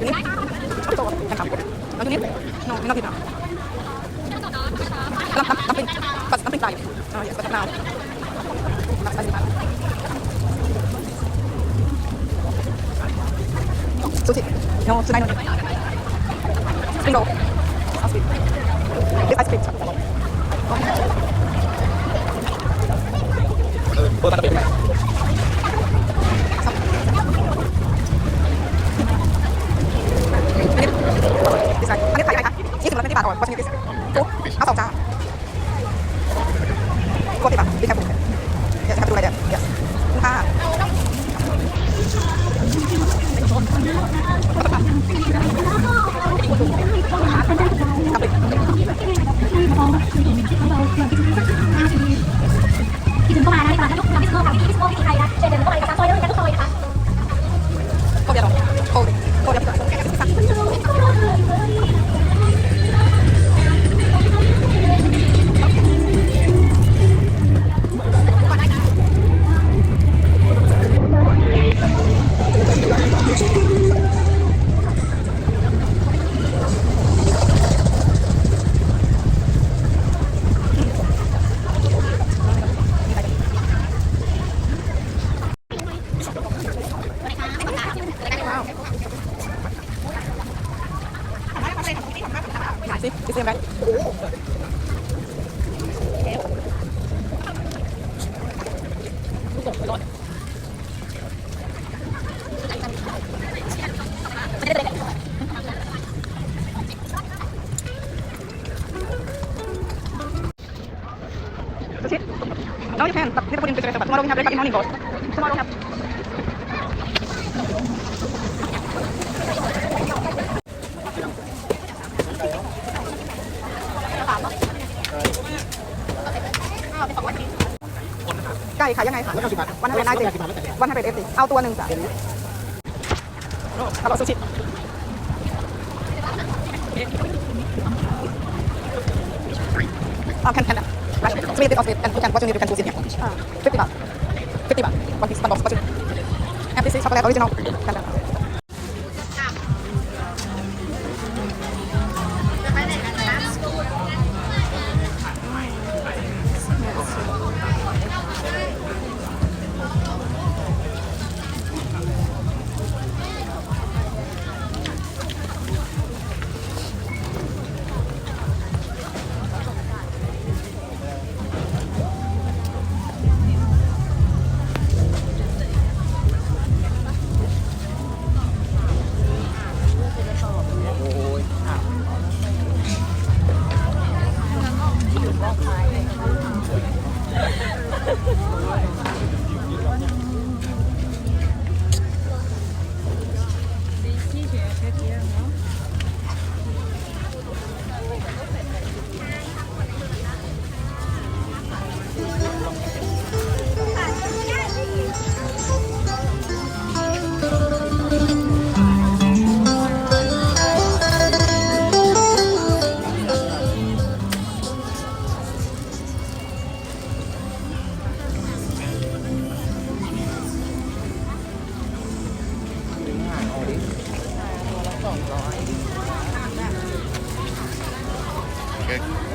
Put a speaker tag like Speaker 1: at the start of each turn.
Speaker 1: ยูนิคโตกันครับน้องยูนิคน้องน้องผิดนะน้ำน้ำน้ำเป็นปัสน้ำเป็นไก่อ๋อ yes ปัสน้ำน้ำปัสน้ำซูชิ no tonight no spring roll ice cream this ice cream
Speaker 2: เปิดมาเป็น
Speaker 1: อัน เอาสองจ้าโคตรดีบาทดีแค่ปุ๊บเดี๋ยวจะให้ดูอะไรเดี๋ยวเดี๋ยวคุณค่าครับปิ หาสิดิเซมไรสุชิ No, you can. But this put in refrigerator. But tomorrow we have breakfast in morning, boss. Tomorrow we have. ไก่ขายยังไงคะวันให้เป็นไอเจวันให้เป็นเอฟซีเอาตัวหนึ่งจ้ะเอาแบบซูชิเอาแคนแคนนะ three bits of it and you can what you need you can choose it here fifty baht fifty baht one piece one box what you and this is chocolate original กันนะ Thank yeah. สองร้อย Okay.